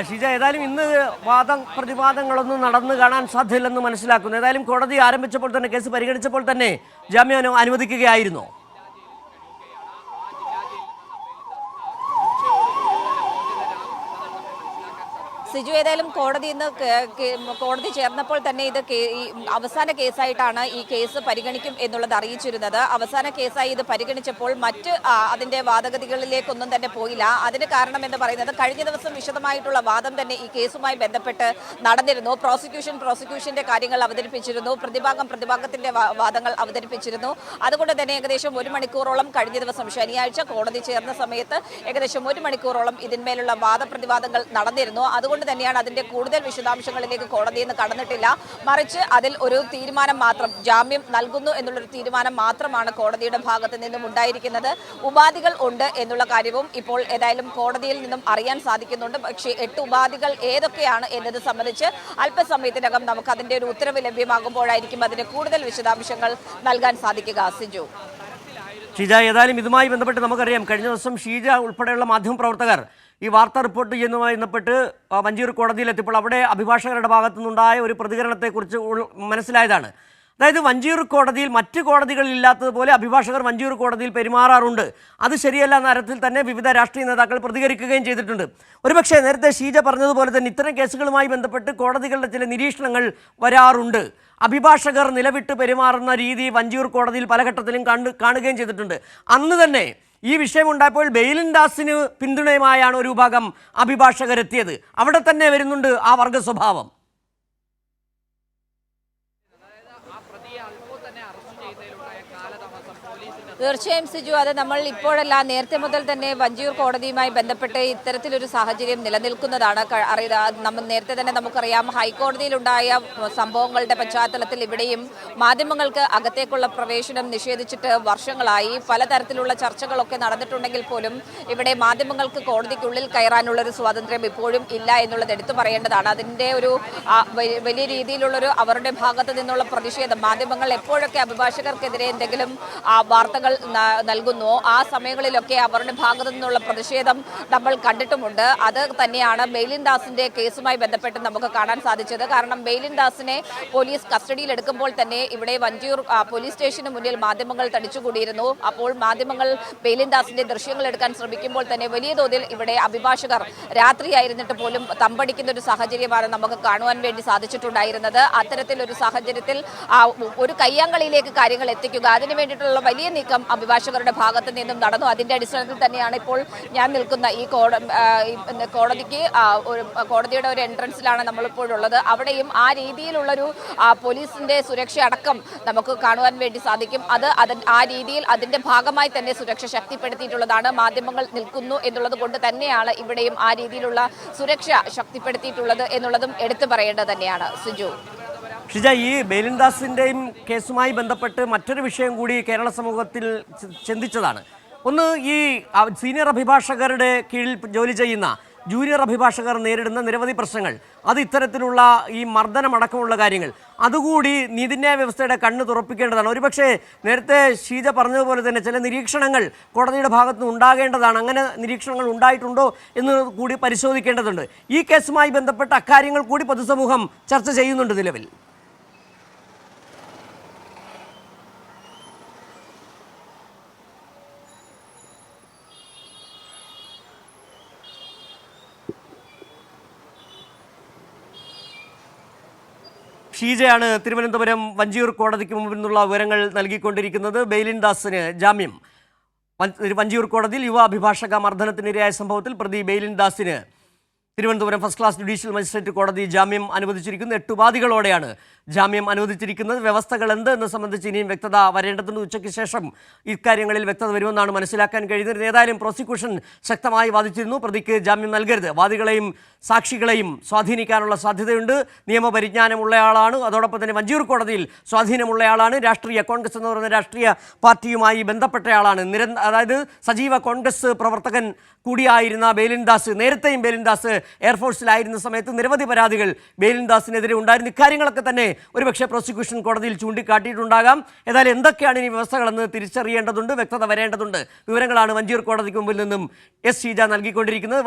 ഷിജ ഏതായാലും ഇന്ന് വാദം പ്രതിവാദങ്ങളൊന്നും നടന്നു കാണാൻ സാധ്യതയില്ലെന്ന് മനസ്സിലാക്കുന്നു. ഏതായാലും കോടതി ആരംഭിച്ചപ്പോൾ തന്നെ കേസ് പരിഗണിച്ചപ്പോൾ തന്നെ ജാമ്യം അനു- അനുവദിക്കുകയായിരുന്നോ. സിജു ഏതായാലും കോടതി ഇന്ന് കോടതി ചേർന്നപ്പോൾ തന്നെ ഇത് അവസാന കേസായിട്ടാണ് ഈ കേസ് പരിഗണിക്കും എന്നുള്ളത് അറിയിച്ചിരുന്നത്. അവസാന കേസായി ഇത് പരിഗണിച്ചപ്പോൾ മറ്റ് അതിന്റെ വാദഗതികളിലേക്കൊന്നും തന്നെ പോയില്ല. അതിന് കാരണം എന്ന് പറയുന്നത് കഴിഞ്ഞ ദിവസം വിശദമായിട്ടുള്ള വാദം തന്നെ ഈ കേസുമായി ബന്ധപ്പെട്ട് നടന്നിരുന്നു. പ്രോസിക്യൂഷൻ പ്രോസിക്യൂഷന്റെ കാര്യങ്ങൾ അവതരിപ്പിച്ചിരുന്നു. പ്രതിഭാഗം പ്രതിഭാഗത്തിന്റെ വാദങ്ങൾ അവതരിപ്പിച്ചിരുന്നു. അതുകൊണ്ട് തന്നെ ഏകദേശം ഒരു മണിക്കൂറോളം കഴിഞ്ഞ ദിവസം ശനിയാഴ്ച കോടതി ചേർന്ന സമയത്ത് ഏകദേശം ഒരു മണിക്കൂറോളം ഇതിന്മേലുള്ള വാദപ്രതിവാദങ്ങൾ നടന്നിരുന്നു. അതുകൊണ്ട് തന്നെയാണ് അതിന്റെ കൂടുതൽ വിശദാംശങ്ങളിലേക്ക് കോടതി ഇന്ന് കടന്നിട്ടില്ല. മറിച്ച് അതിൽ ഒരു തീരുമാനം മാത്രം ജാമ്യം നൽകുന്നു എന്നുള്ളൊരു തീരുമാനം മാത്രമാണ് കോടതിയുടെ ഭാഗത്ത് നിന്നും ഉണ്ടായിരിക്കുന്നത്. ഉപാധികൾ ഉണ്ട് എന്നുള്ള കാര്യവും ഇപ്പോൾ ഏതായാലും കോടതിയിൽ നിന്നും അറിയാൻ സാധിക്കുന്നുണ്ട്. പക്ഷേ എട്ട് ഉപാധികൾ ഏതൊക്കെയാണ് എന്നത് സംബന്ധിച്ച് അല്പസമയത്തിനകം നമുക്ക് അതിന്റെ ഒരു ഉത്തരവ് ലഭ്യമാകുമ്പോഴായിരിക്കും അതിന്റെ കൂടുതൽ വിശദാംശങ്ങൾ നൽകാൻ സാധിക്കുക. സിജു. ഷീജ ഏതായാലും ഇതുമായി ബന്ധപ്പെട്ട് നമുക്കറിയാം കഴിഞ്ഞ ദിവസം ഷീജ ഉൾപ്പെടെയുള്ള മാധ്യമപ്രവർത്തകർ ഈ വാർത്ത റിപ്പോർട്ട് ചെയ്യുന്നതുമായി ബന്ധപ്പെട്ട് മഞ്ചൂർ കോടതിയിലെത്തിയപ്പോൾ അവിടെ അഭിഭാഷകരുടെ ഭാഗത്തു നിന്നുണ്ടായ ഒരു പ്രതികരണത്തെക്കുറിച്ച് മനസ്സിലായതാണ്. അതായത് വഞ്ചിയൂർ കോടതിയിൽ മറ്റ് കോടതികളിൽ ഇല്ലാത്തതുപോലെ അഭിഭാഷകർ വഞ്ചിയൂർ കോടതിയിൽ പെരുമാറാറുണ്ട്. അത് ശരിയല്ല എന്ന തരത്തിൽ തന്നെ വിവിധ രാഷ്ട്രീയ നേതാക്കൾ പ്രതികരിക്കുകയും ചെയ്തിട്ടുണ്ട്. ഒരുപക്ഷെ നേരത്തെ ഷീജ പറഞ്ഞതുപോലെ തന്നെ ഇത്തരം കേസുകളുമായി ബന്ധപ്പെട്ട് കോടതികളുടെ ചില നിരീക്ഷണങ്ങൾ വരാറുണ്ട്. അഭിഭാഷകർ നിലവിട്ട് പെരുമാറുന്ന രീതി വഞ്ചിയൂർ കോടതിയിൽ പല ഘട്ടത്തിലും കാണുകയും ചെയ്തിട്ടുണ്ട്. അന്ന് തന്നെ ഈ വിഷയമുണ്ടായപ്പോൾ ബെയിലിൻ ദാസിന് പിന്തുണയുമായാണ് ഒരു വിഭാഗം അഭിഭാഷകരെത്തിയത്. അവിടെ തന്നെ വരുന്നുണ്ട് ആ വർഗ സ്വഭാവം തീർച്ചയായും സിജു അത് നമ്മൾ ഇപ്പോഴല്ല നേരത്തെ മുതൽ തന്നെ വഞ്ചിയൂർ കോടതിയുമായി ബന്ധപ്പെട്ട് ഇത്തരത്തിലൊരു സാഹചര്യം നിലനിൽക്കുന്നതാണ്. നമ്മൾ നേരത്തെ തന്നെ നമുക്കറിയാം ഹൈക്കോടതിയിലുണ്ടായ സംഭവങ്ങളുടെ പശ്ചാത്തലത്തിൽ ഇവിടെയും മാധ്യമങ്ങൾക്ക് അകത്തേക്കുള്ള പ്രവേശനം നിഷേധിച്ചിട്ട് വർഷങ്ങളായി പലതരത്തിലുള്ള ചർച്ചകളൊക്കെ നടന്നിട്ടുണ്ടെങ്കിൽ പോലും ഇവിടെ മാധ്യമങ്ങൾക്ക് കോടതിക്കുള്ളിൽ കയറാനുള്ള ഒരു സ്വാതന്ത്ര്യം ഇപ്പോഴും ഇല്ല എന്നുള്ളത് എടുത്തു പറയേണ്ടതാണ്. അതിന്റെ ഒരു വലിയ രീതിയിലുള്ളൊരു അവരുടെ ഭാഗത്ത് നിന്നുള്ള പ്രതിഷേധം മാധ്യമങ്ങൾ എപ്പോഴൊക്കെ അഭിഭാഷകർക്കെതിരെ എന്തെങ്കിലും വാർത്തകൾ നൽകുന്നുവോ ആ സമയങ്ങളിലൊക്കെ അവരുടെ ഭാഗത്തു നിന്നുള്ള പ്രതിഷേധം നമ്മൾ കണ്ടിട്ടുമുണ്ട്. അത് തന്നെയാണ് ബെയിലിൻ ദാസിന്റെ കേസുമായി ബന്ധപ്പെട്ട് നമുക്ക് കാണാൻ സാധിച്ചത്. കാരണം ബെയിലിൻ ദാസിനെ പോലീസ് കസ്റ്റഡിയിൽ എടുക്കുമ്പോൾ തന്നെ ഇവിടെ വഞ്ചിയൂർ പോലീസ് സ്റ്റേഷന് മുന്നിൽ മാധ്യമങ്ങൾ തടിച്ചുകൂടിയിരുന്നു. അപ്പോൾ മാധ്യമങ്ങൾ ബെയിലിൻ ദാസിന്റെ ദൃശ്യങ്ങൾ എടുക്കാൻ ശ്രമിക്കുമ്പോൾ തന്നെ വലിയ തോതിൽ ഇവിടെ അഭിഭാഷകർ രാത്രിയായിരുന്നിട്ട് പോലും തമ്പടിക്കുന്ന ഒരു സാഹചര്യമാണ് നമുക്ക് കാണുവാൻ വേണ്ടി സാധിച്ചിട്ടുണ്ടായിരുന്നത്. അത്തരത്തിലൊരു സാഹചര്യത്തിൽ ഒരു കയ്യാങ്കളിയിലേക്ക് കാര്യങ്ങൾ എത്തിക്കുക അതിനു വേണ്ടിയിട്ടുള്ള വലിയ നീക്കം അഭിഭാഷകരുടെ ഭാഗത്ത് നിന്നും നടന്നു. അതിന്റെ അടിസ്ഥാനത്തിൽ തന്നെയാണ് ഇപ്പോൾ ഞാൻ നിൽക്കുന്ന ഈ കോടതിക്ക് ഒരു കോടതിയുടെ ഒരു എൻട്രൻസിലാണ് നമ്മളിപ്പോഴുള്ളത്. അവിടെയും ആ രീതിയിലുള്ളൊരു പോലീസിന്റെ സുരക്ഷ അടക്കം നമുക്ക് കാണുവാൻ വേണ്ടി സാധിക്കും. അത് അത് ആ രീതിയിൽ അതിന്റെ ഭാഗമായി തന്നെ സുരക്ഷ ശക്തിപ്പെടുത്തിയിട്ടുള്ളതാണ്. മാധ്യമങ്ങൾ നിൽക്കുന്നു എന്നുള്ളത് കൊണ്ട് തന്നെയാണ് ഇവിടെയും ആ രീതിയിലുള്ള സുരക്ഷ ശക്തിപ്പെടുത്തിയിട്ടുള്ളത് എന്നുള്ളതും എടുത്തു പറയേണ്ടത് തന്നെയാണ്. സിജു. ഷിജ ഈ ബേലിൻദാസിന്റെയും കേസുമായി ബന്ധപ്പെട്ട് മറ്റൊരു വിഷയം കൂടി കേരള സമൂഹത്തിൽ ചിന്തിച്ചതാണ്. ഒന്ന് ഈ സീനിയർ അഭിഭാഷകരുടെ കീഴിൽ ജോലി ചെയ്യുന്ന ജൂനിയർ അഭിഭാഷകർ നേരിടുന്ന നിരവധി പ്രശ്നങ്ങൾ അത് ഇത്തരത്തിലുള്ള ഈ മർദ്ദനമടക്കമുള്ള കാര്യങ്ങൾ. അതുകൂടി നീതിന്യായ വ്യവസ്ഥയുടെ കണ്ണ് തുറപ്പിക്കേണ്ടതാണ്. ഒരുപക്ഷെ നേരത്തെ ഷീജ പറഞ്ഞതുപോലെ തന്നെ ചില നിരീക്ഷണങ്ങൾ കോടതിയുടെ ഭാഗത്ത് നിന്ന് ഉണ്ടാകേണ്ടതാണ്. അങ്ങനെ നിരീക്ഷണങ്ങൾ ഉണ്ടായിട്ടുണ്ടോ എന്ന് കൂടി പരിശോധിക്കേണ്ടതുണ്ട്. ഈ കേസുമായി ബന്ധപ്പെട്ട അക്കാര്യങ്ങൾ കൂടി പൊതുസമൂഹം ചർച്ച ചെയ്യുന്നുണ്ട് നിലവിൽ. ഷീജയാണ് തിരുവനന്തപുരം വഞ്ചിയൂർ കോടതിക്ക് മുമ്പിൽ നിന്നുള്ള വിവരങ്ങൾ നൽകിക്കൊണ്ടിരിക്കുന്നത്. ബെയിലിൻ ദാസിന് ജാമ്യം. വഞ്ച- വഞ്ചിയൂർ കോടതിയിൽ യുവ അഭിഭാഷക മർദ്ദനത്തിനിരയായ സംഭവത്തിൽ പ്രതി ബെയിലിൻ ദാസിന് Thiruvananthapuram first class judicial magistrate കോടതി ജാമ്യം അനുവദിച്ചിരിക്കുന്നത് എട്ട് ഉപാധികളോടെയാണ് ജാമ്യം അനുവദിച്ചിരിക്കുന്നത്. വ്യവസ്ഥകൾ എന്ത് എന്ന് സംബന്ധിച്ച് ഇനിയും വ്യക്തത വരേണ്ടതുണ്ട്. ഉച്ചയ്ക്ക് ശേഷം ഇക്കാര്യങ്ങളിൽ വ്യക്തത വരുമെന്നാണ് മനസ്സിലാക്കാൻ കഴിയുന്നത്. ഏതായാലും പ്രോസിക്യൂഷൻ ശക്തമായി വാദിച്ചിരുന്നു. പ്രതിക്ക് ജാമ്യം നൽകരുത്. വാദികളെയും സാക്ഷികളെയും സ്വാധീനിക്കാനുള്ള സാധ്യതയുണ്ട്. നിയമപരിജ്ഞാനമുള്ളയാളാണ് അതോടൊപ്പം തന്നെ വഞ്ചിയൂർ കോടതിയിൽ സ്വാധീനമുള്ളയാളാണ് രാഷ്ട്രീയ കോൺഗ്രസ് എന്ന് പറയുന്ന രാഷ്ട്രീയ പാർട്ടിയുമായി ബന്ധപ്പെട്ടയാളാണ് നിരന്തര അതായത് സജീവ കോൺഗ്രസ് പ്രവർത്തകൻ കൂടിയായിരുന്ന ബേലിൻദാസ് നേരത്തെയും ബേലിൻദാസ് എയർഫോഴ്സിലായിരുന്ന സമയത്ത് നിരവധി പരാതികൾ ബേലിൻദാസിനെതിരെ ഉണ്ടായിരുന്ന. ഇക്കാര്യങ്ങളൊക്കെ തന്നെ ഒരുപക്ഷെ പ്രോസിക്യൂഷൻ കോടതിയിൽ ചൂണ്ടിക്കാട്ടിയിട്ടുണ്ടാകാം. ഏതായാലും എന്തൊക്കെയാണ് ഇനി വ്യവസ്ഥകളെന്ന് തിരിച്ചറിയേണ്ടതുണ്ട് വ്യക്തത വരേണ്ടതുണ്ട്. വിവരങ്ങളാണ് വഞ്ചിയൂർ കോടതിക്ക് മുമ്പിൽ നിന്നും എസ് ഷീജ നൽകിക്കൊണ്ടിരിക്കുന്നത്.